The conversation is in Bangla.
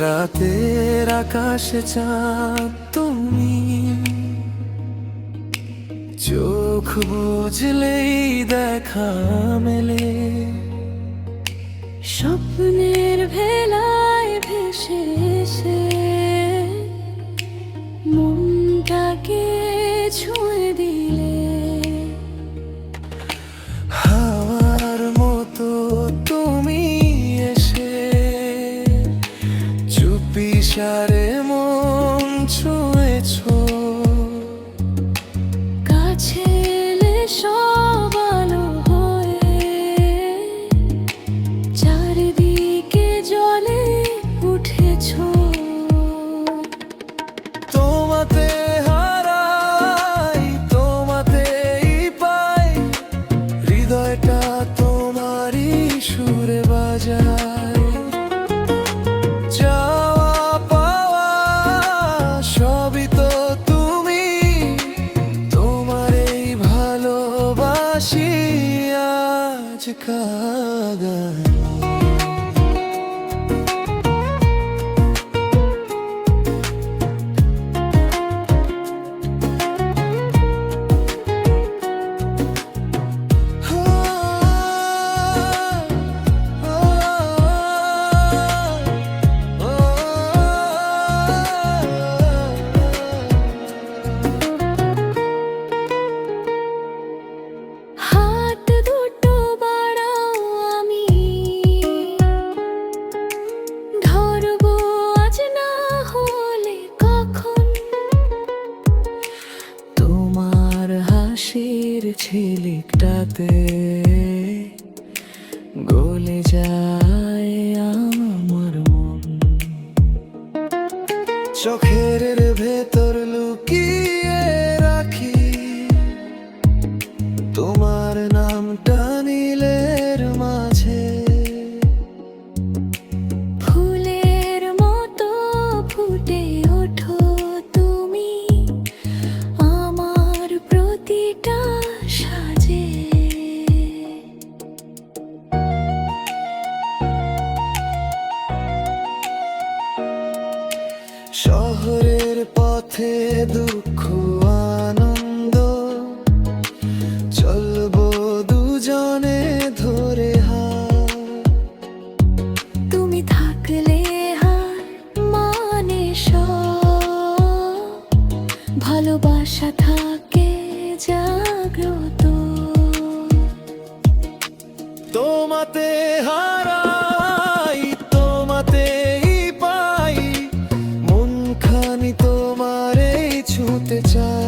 রাতের আকাশে চাঁদ তুমি। চোখ বুঝলেই দেখা মেলে। স্বপ্নের ভেলায় ভেসে ছুঁয়েছো। কাছে এলে সব আলো হয়ে চারিদিকে জলে উঠেছো। তোমাতে হারাই তোমাতেই পাই হৃদয়টা তোমারই সুরে বাজায়। Chicago. ঝিলিকটাতে গলে যায় আমার মন। চোখের ভেতর লুকিয়ে রাখি। তোমার নামটা নীলের শহরের পথে দুঃখ আনন্দ। চলবো দুজনে ধরে হা তুমি থাকলে হার মানে ভালোবাসা থাকে জাগ্রত। তোমাতে হা আমি তোমারে ছুতে চাই।